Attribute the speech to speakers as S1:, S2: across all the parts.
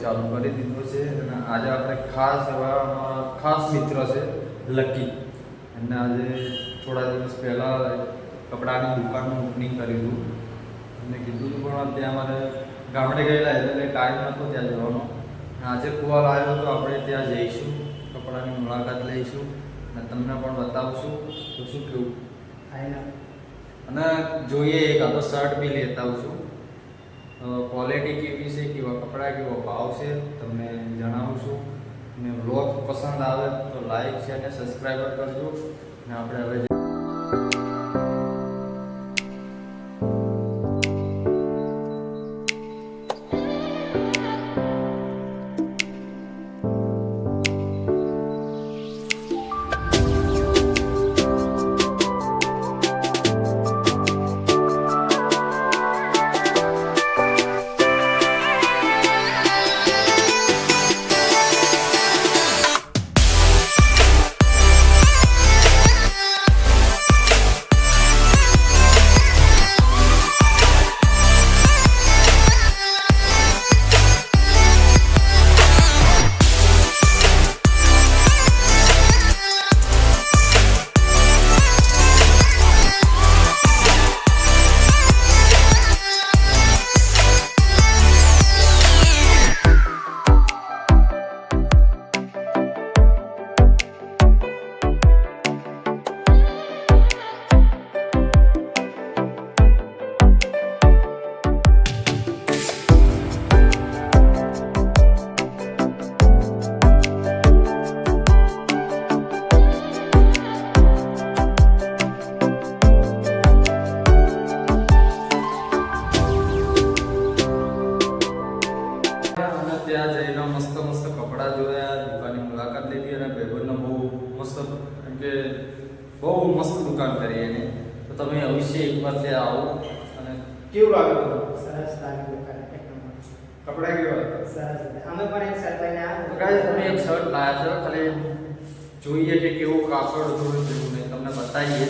S1: ચાલુ કરી દીધું છે અને આજે આપણે ખાસ એવા અમારા ખાસ મિત્ર છે લકી. અને આજે થોડા દિવસ પહેલાં કપડાની દુકાનનું ઓપનિંગ કર્યું હતું. અને કીધું હતું પણ ત્યાં મારે ગામડે ગયેલા એટલે ટાઈમ નહોતો ત્યાં જવાનો. અને આજે કુવાલ આવ્યો તો આપણે ત્યાં જઈશું કપડાની મુલાકાત લઈશું અને તમને પણ બતાવશું. તો શું કેવું? અને જોઈએ એક આ તો શર્ટ બી લેતા આવશું. ક્વોલિટી કેવી છે, કેવા કપડાં, કેવો ભાવ છે, તમને જણાવું છું. અને વ્લોગ પસંદ આવે તો લાઈક છે અને સબસ્ક્રાઈબર કરજો. ને આપણે હવે બહુ મસ્ત દુકાન કરી એની. તો તમે અવશ્ય એકવાર ત્યાં આવો અને કેવું લાગે તમને?
S2: સરસ લાગે એક
S1: કપડાં કેવા?
S2: સરસ અમે પણ એક શર્ટ લઈને
S1: આવ્યા guys, તમે એક શર્ટ લાયા છો ખાલી જોઈએ કે કેવું કાપડ થોડું કેવું નહીં તમને બતાવીએ.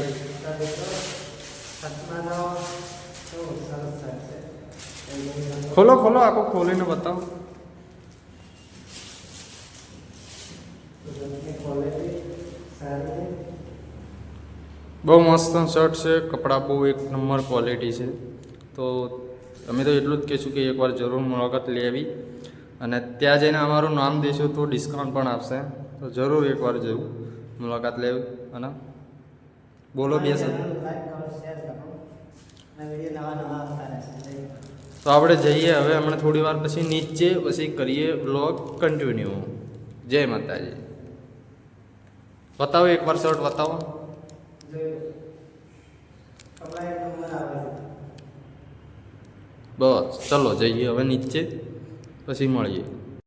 S1: ખોલો ખોલો આખો ખોલીને બતાવો.
S2: ક્વોલિટી સારી છે
S1: બહુ મસ્ત શર્ટ છે કપડાં બહુ એક નંબર ક્વોલિટી છે. તો અમે તો એટલું જ કહીશું કે એકવાર જરૂર મુલાકાત લેવી અને ત્યાં જઈને અમારું નામ દેશો તો ડિસ્કાઉન્ટ પણ આપશે. તો જરૂર એકવાર જવું મુલાકાત લેવી. અને બોલો બે તો આપણે જઈએ હવે હમણાં થોડી વાર પછી નીચે પછી કરીએ બ્લોગ કન્ટિન્યુ જય માતાજી. બતાવો એકવાર શર્ટ બતાવો. બસ ચલો જઈએ હવે નીચે પછી મળીએ.